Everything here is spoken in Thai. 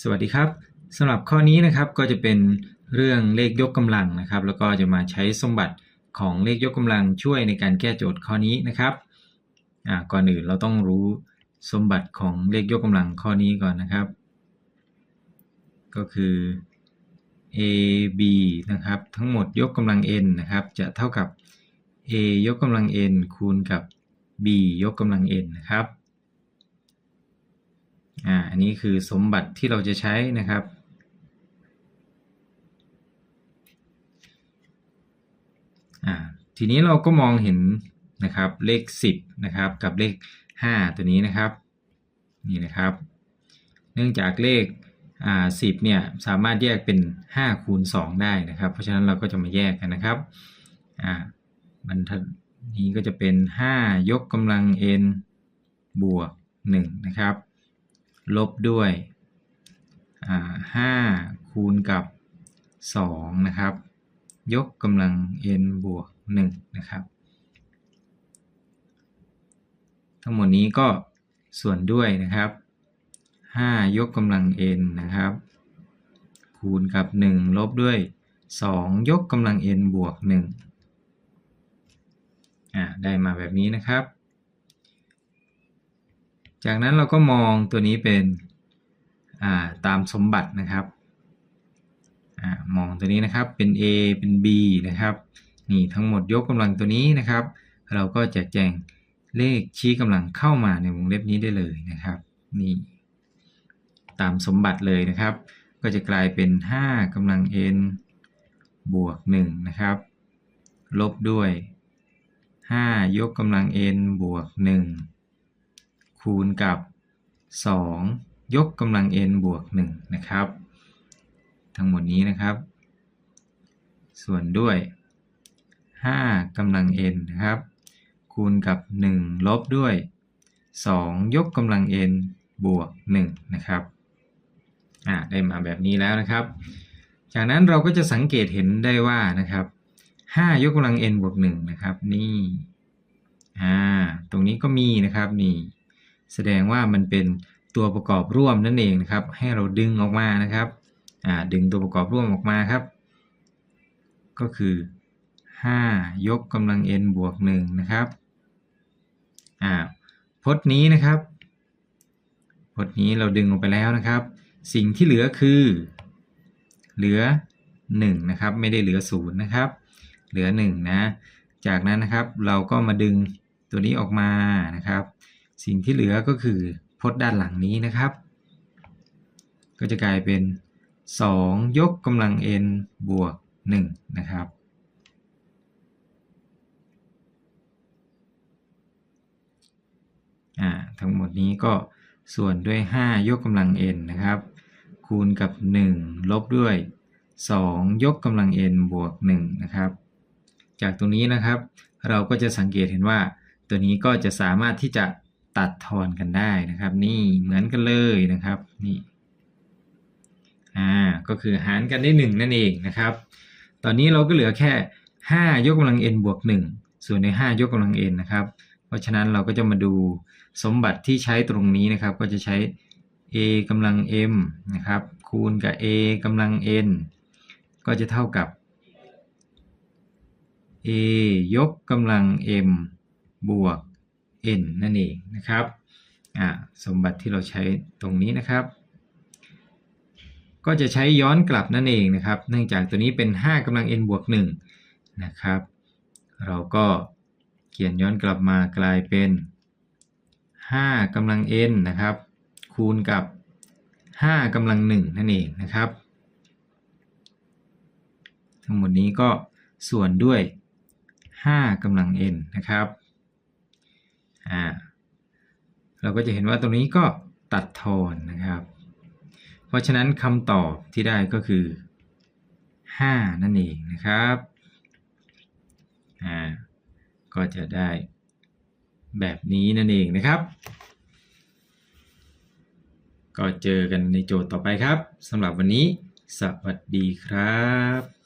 สวัสดีครับสำหรับข้อนี้นะครับก็จะเป็นเรื่องเลขยกกำลังนะครับ แล้วก็จะมาใช้สมบัติของเลขยกกำลังช่วยในการแก้โจทย์ข้อนี้นะครับอ่าก่อนอื่นเราต้องรู้สมบัติของเลขยกกำลังข้อนี้ก่อนนะครับ ก็คือ a b นะครับ ทั้งหมดยกกำลัง n นะครับ จะเท่ากับ a ยกกำลัง n คูณกับ b ยกกำลัง n นะครับ อ่าอันนี้คือสมบัติที่เราจะใช้นะครับ อ่าทีนี้เราก็มองเห็นนะครับเลข 10นะครับกับเลข 5 ตัวนี้นะครับนี่นะครับ เนื่องจากเลขอ่า10เนี่ยสามารถแยกเป็น 5 คูณ 2 ได้นะครับ เพราะฉะนั้นเราก็จะมาแยกกันนะครับอ่าบรรทัดนี้ก็จะเป็น 5 ยกกำลัง n บวก 1 นะครับ ลบด้วยห้าคูณกับสองนะครับ ยกกำลัง n บวกหนึ่งนะครับ ทั้งหมดนี้ก็ส่วนด้วยนะครับห้ายกกำลัง n นะครับ คูณกับหนึ่งลบด้วยสองยกกำลัง n บวกหนึ่งอ่าได้มาแบบนี้นะครับ จากนั้นเราก็มองตัวนี้เป็นตามสมบัตินะครับอมองตัวนี้นะครับเป็น A เป็น B นะครับนี่ทั้งหมดยกกำลังตัวนี้นะครับ เราก็จกแจงเลขชี้กำลังเข้ามาในวงเล็บนี้ได้เลยนะครับนี่ตามสมบัติเลยนะครับ ก็จะกลายเป็น 5กำลัง n บวก1นะครับลบด้วย 5 ยกกำลัง n บวก 1 คูณกับ 2 ยกกำลัง n บวก1นะครับ ทั้งหมดนี้นะครับ ส่วนด้วย 5กำลัง n นะครับ คูณกับ 1 ลบด้วย 2 ยกกำลัง n บวก1นะครับอ่าได้มาแบบนี้แล้วนะครับ จากนั้นเราก็จะสังเกตเห็นได้ว่านะครับ5ยกกำลัง n บวก1นะครับ นี่อ่าตรงนี้ก็มีนะครับนี่ แสดงว่ามันเป็นตัวประกอบร่วมนั่นเองนะครับ ให้เราดึงออกมานะครับอ่าดึงตัวประกอบร่วมออกมาครับ ก็คือ 5 ยกกำลัง n บวก1นะครับอ่าพจน์นี้นะครับพจน์นี้เราดึงออกไปแล้วนะครับ สิ่งที่เหลือคือ เหลือ 1 นะครับ ไม่ได้เหลือ 0 นะครับ เหลือ 1 นะ จากนั้นนะครับเราก็มาดึงตัวนี้ออกมานะครับ สิ่งที่เหลือก็คือพจน์ด้านหลังนี้นะครับ ก็จะกลายเป็น 2 ยกกำลัง n บวก 1 นะครับอ่าทั้งหมดนี้ก็ส่วนด้วย 5 ยกกำลัง n นะครับ คูณกับ 1 ลบด้วย 2 ยกกำลัง n บวก 1 นะครับ จากตรงนี้นะครับ เราก็จะสังเกตเห็นว่าตัวนี้ก็จะสามารถที่จะ ตัดทอนกันได้นะครับ นี่เหมือนกันเลยนะครับนี่อ่าก็คือหารกันได้ 1 นั่นเองนะครับ ตอนนี้เราก็เหลือแค่ 5 ยกกำลัง n บวก 1 ส่วนใน 5 ยกกำลัง n นะครับ เพราะฉะนั้นเราก็จะมาดูสมบัติที่ใช้ตรงนี้นะครับ ก็จะใช้ a กำลัง m นะครับ คูณกับ a กำลัง n ก็จะเท่ากับ a ยกกำลัง m บวก n นั่นเองนะครับสมบัติที่เราใช้ตรงนี้นะครับ ก็จะใช้ย้อนกลับนั่นเองนะครับ เนื่องจากตัวนี้เป็น 5กำลัง n บวก1นะครับ เราก็เขียนย้อนกลับมากลายเป็น 5กำลัง n นะครับ คูณกับ 5กำลัง 1 นั่นเองนะครับ ทั้งหมดนี้ก็ส่วนด้วย 5กำลัง n นะครับ อ่าเราก็จะเห็นว่าตรงนี้ก็ตัดทอนนะครับ เพราะฉะนั้นคำตอบที่ได้ก็คือ 5 นั่นเองนะครับอ่าก็จะได้แบบนี้นั่นเองนะครับ ก็เจอกันในโจทย์ต่อไปครับสำหรับวันนี้ สวัสดีครับ